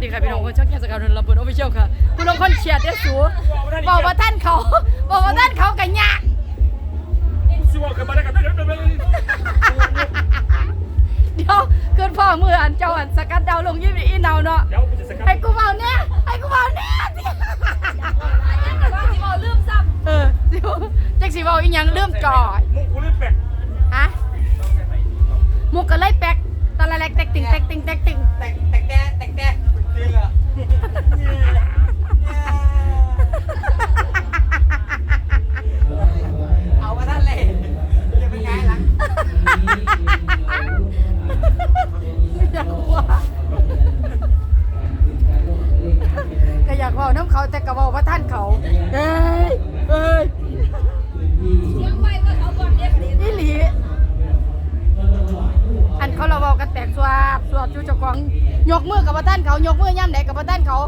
วัสดีค่ะพี่น้องคนช่องแคสกาวน์ลำพูนออฟฟิเชียลค่ะคุณลงคนเชียร์เด้อสูบอกว่าท่านเขาบอกว่าท่านเขากันยากสิว่าขึ้นมาได้กันได้เดี๋ยวเดี๋ยวเดี๋ยวเดี๋ยวเกินพ่อมืออันเจ้าอันสกัดดาวลงยี่อีเนาเนาะเดี๋ยวกูจะสกัดให้กูเบาเนี่ยให้กูเบาเนี่ยเออเดี๋ยวแจ็คสีเบาอีหยังเริ่มจ่อยมุกกูรีบแปะฮะมุกก็เลยแป๊กตะละแลกแตกติ่งแตกติ่งแตกติ่ง ว่าน้ำเขาแต่ก็เว่าว่าท่านเขา เอ้ยเอ้ยนี่หลีอันเขาเราเว้ากันแตกสวาบสวบจูเจ้าของยกมือกับว่าท่านเขายกมือย่ำไหนกับว่าท่านเขา